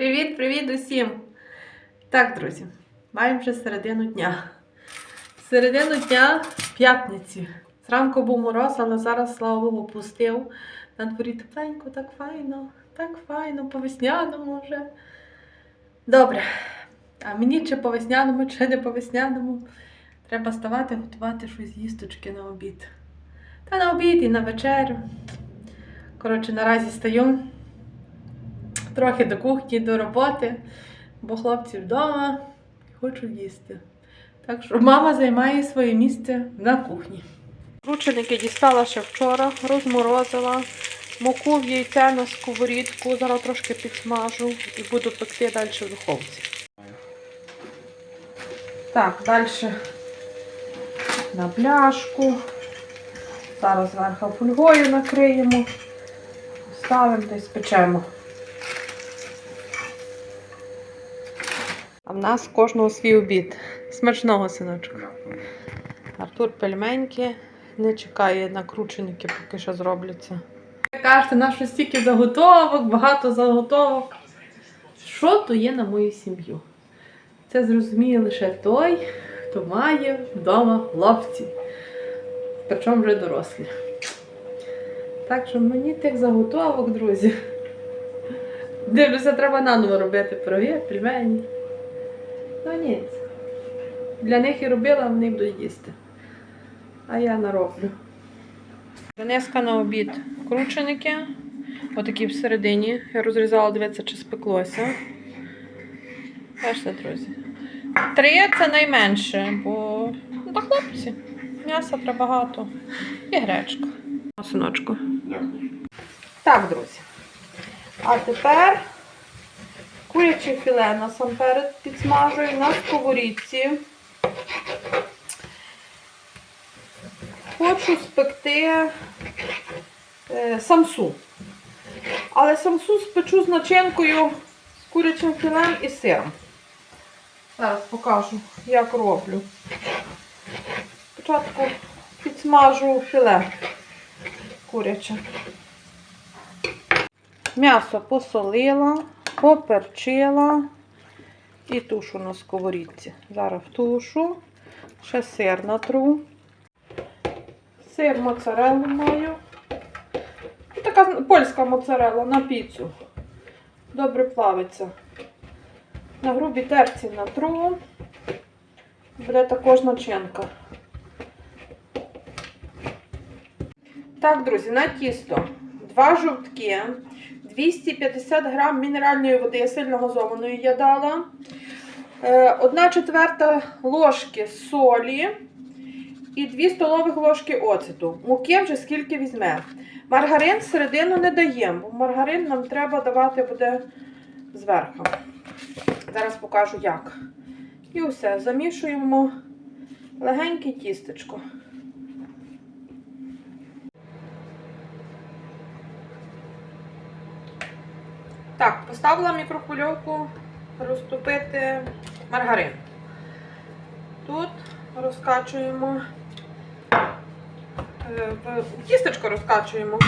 Привіт-привіт усім! Так, друзі, маємо вже середину дня. Середину дня п'ятниці. Зранку був мороз, але зараз, слава Богу, пустив. На дворі тепленько, так файно, так файно, по весняному вже. Добре. А мені чи по весняному, чи не по весняному, треба ставати, готувати щось їсточки на обід. Та на обід і на вечерю. Коротше, наразі стаю трохи до кухні, до роботи, бо хлопці вдома хочуть їсти. Так що мама займає своє місце на кухні. Рученики дістала ще вчора, розморозила, муку в яйця на сковорідку, зараз трошки підсмажу і буду пекти далі в духовці. Так, далі на пляшку. Зараз зверху фольгою накриємо, ставимо та й спечемо. А в нас кожного свій обід. Смачного синочку. Артур пельменьки не чекає накрученики, поки що зробляться. Кажете, на що стільки заготовок, багато заготовок. Що то є на мою сім'ю? Це зрозуміє лише той, хто має вдома хлопці. Причому вже дорослі. Так що мені тих заготовок, друзі. Дивлюся, треба наново робити пироги, пельмені. Ну ні. Для них і робила, вони будуть їсти. А я нароблю. Донеска на обід крученики. Отакі всередині. Я розрізала, дивитися, чи спеклося. Бачите, друзі. Три це найменше, бо ну, та хлопці. М'яса треба багато. І гречка. Синочку. Так, друзі. А тепер Куряче філе насамперед підсмажую на сковорідці. Хочу спекти е, самсу. Але самсу спечу з начинкою з курячим філем і сиром. Зараз покажу, як роблю. Спочатку підсмажу філе куряче. М'ясо посолила поперчила і тушу на сковорідці. Зараз тушу, ще сир натру. Сир моцарелу маю. Така польська моцарела на піцу. Добре плавиться. На грубій терці натру. Буде також начинка. Так, друзі, на тісто. Два жовтки. 250 грам мінеральної води сильно газованої я дала. Е, одна четверта ложки солі і 2 столових ложки оцету. Муки вже скільки візьме. Маргарин середину не даємо, бо маргарин нам треба давати буде зверху. Зараз покажу як. І все, замішуємо легеньке тістечко. Так, поставила мікрохвильовку розтопити маргарин. Тут розкачуємо, е, в тістечко розкачуємо.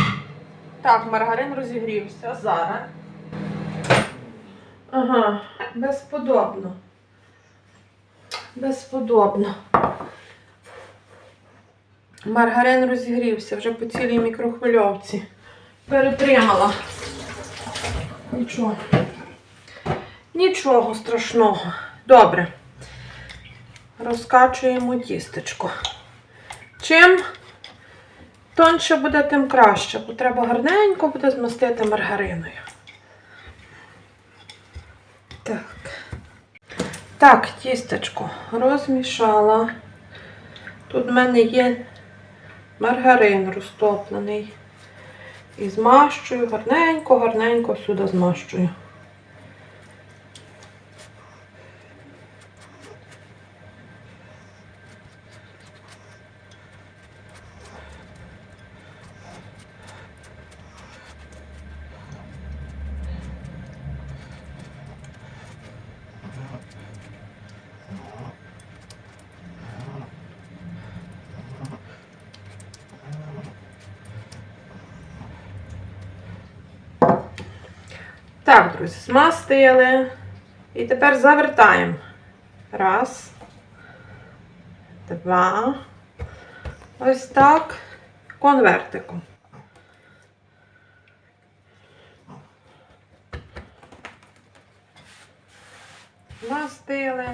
Так, маргарин розігрівся. Зараз. Ага, безподобно. Безподобно. Маргарин розігрівся вже по цілій мікрохвильовці. Перетримала. Нічого. Нічого страшного. Добре. Розкачуємо тістечко. Чим тоньше буде, тим краще, бо треба гарненько буде змастити маргариною. Так. Так, тістечко розмішала. Тут в мене є маргарин розтоплений. І змащую гарненько, гарненько сюди змащую. Так, друзі, змастили. І тепер завертаємо. Раз. Два. Ось так. Конвертиком. Змастили.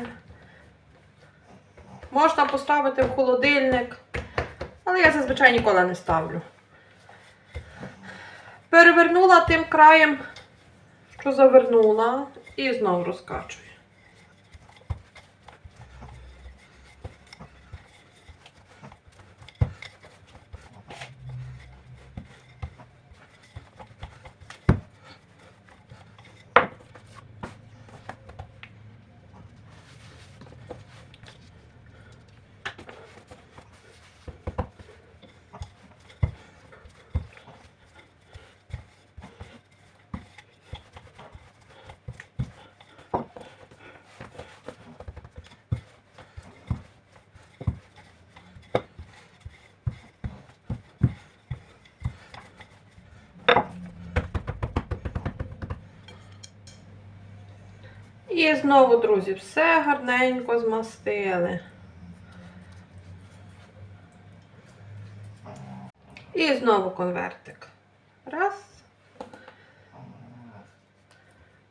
Можна поставити в холодильник, але я зазвичай ніколи не ставлю. Перевернула тим краєм, що завернула, і знову розкачую. І знову, друзі, все гарненько змастили. І знову конвертик. Раз.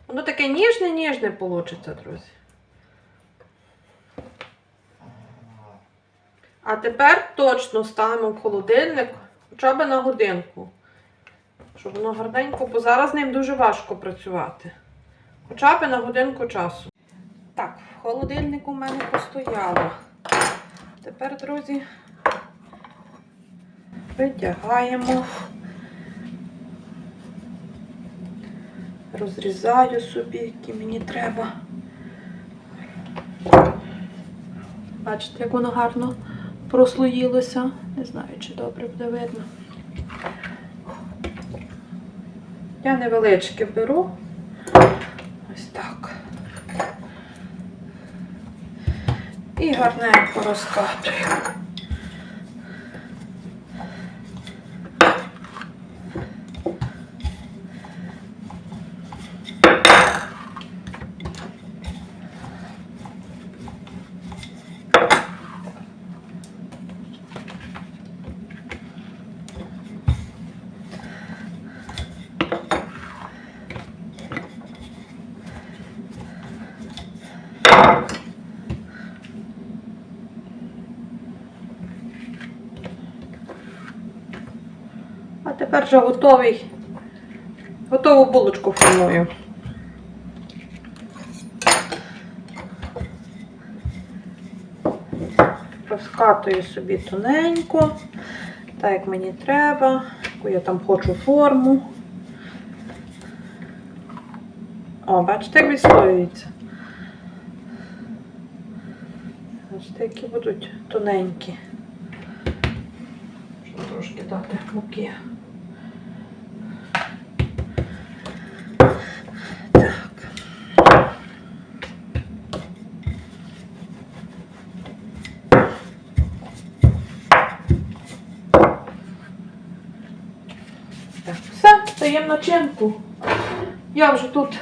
Воно таке ніжне-ніжне получиться, друзі. А тепер точно ставимо в холодильник хоча б на годинку. Щоб воно гарненько, бо зараз з ним дуже важко працювати. Хоча б на годинку часу. Так, в холодильнику в мене постояло. Тепер, друзі, витягаємо, розрізаю собі, які мені треба. Бачите, як воно гарно прослоїлося. Не знаю, чи добре буде видно. Я невеличке беру. Ось так. І гарненько розкатую. А тепер вже готовий. Готову булочку формую. Розкатую собі тоненько, так як мені треба, яку я там хочу форму. О, бачите, як відслоюється. Бачите, які будуть тоненькі. Щоб трошки дати муки. Так. Так, все, даємо начинку. Я вже тут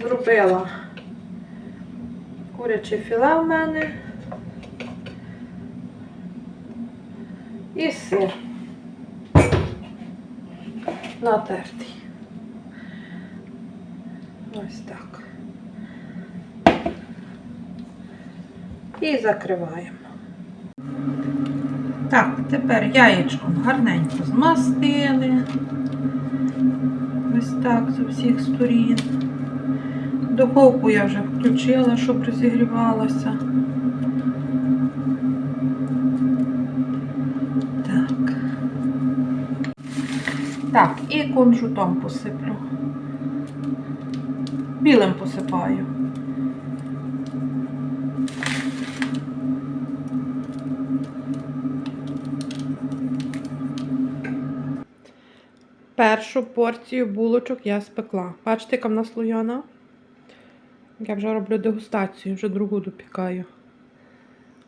зробила куряче філе в мене. І сир натертий. Ось так. І закриваємо. Так, тепер яєчком гарненько змастили. Ось так з усіх сторін. Духовку я вже включила, щоб розігрівалася. Так. Так, і кунжутом посиплю. Білим посипаю. Першу порцію булочок я спекла. Бачите, яка в нас слояна? Я вже роблю дегустацію, вже другу допікаю.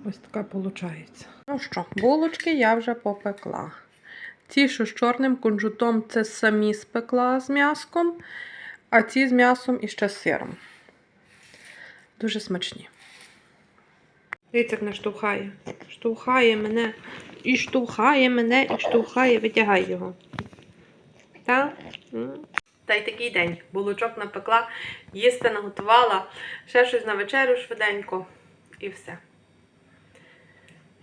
Ось така виходить. Ну що, булочки я вже попекла. Ті, що з чорним кунжутом, це самі спекла з м'яском. А ці з м'ясом і ще з сиром. Дуже смачні. Як не штовхає. Штовхає мене. І штовхає мене, і штовхає, витягай його. Так? Та й такий день. Булочок напекла, їсти наготувала, ще щось на вечерю швиденько. І все.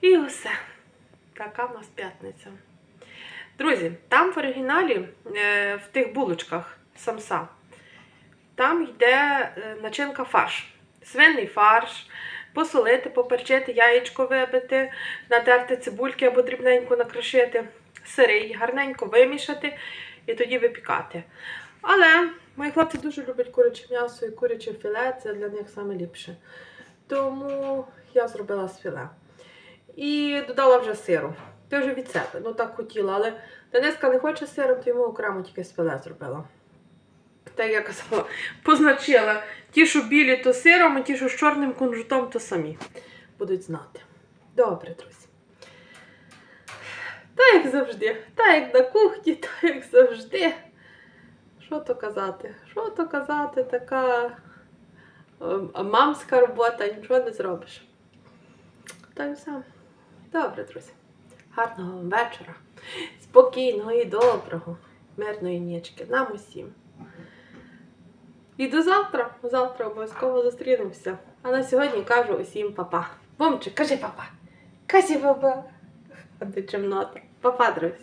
І все. Така в нас п'ятниця. Друзі, там в оригіналі, е, в тих булочках самса, там йде е, начинка фарш. Свинний фарш, посолити, поперчити, яєчко вибити, натерти цибульки або дрібненько накришити, сирий, гарненько вимішати і тоді випікати. Але мої хлопці дуже люблять куряче м'ясо і куряче філе, це для них саме ліпше. Тому я зробила з філе. І додала вже сиру. Ти вже від себе, ну так хотіла, але Дениска не хоче сиром, то йому окремо тільки з філе зробила. Так я казала, позначила. Ті, що білі, то сиром, а ті, що з чорним кунжутом, то самі будуть знати. Добре, друзі. Та як завжди, та як на кухні, та як завжди. Що то казати? Що то казати, така е, мамська робота, нічого не зробиш. Та й все. Добре, друзі. Гарного вам вечора. Спокійного і доброго, мирної нічки нам усім. І до завтра. Завтра обов'язково зустрінемося. А на сьогодні кажу усім папа. Вомчик, кажи папа. Кажи папа. А ти чимнота. Папа, друзі.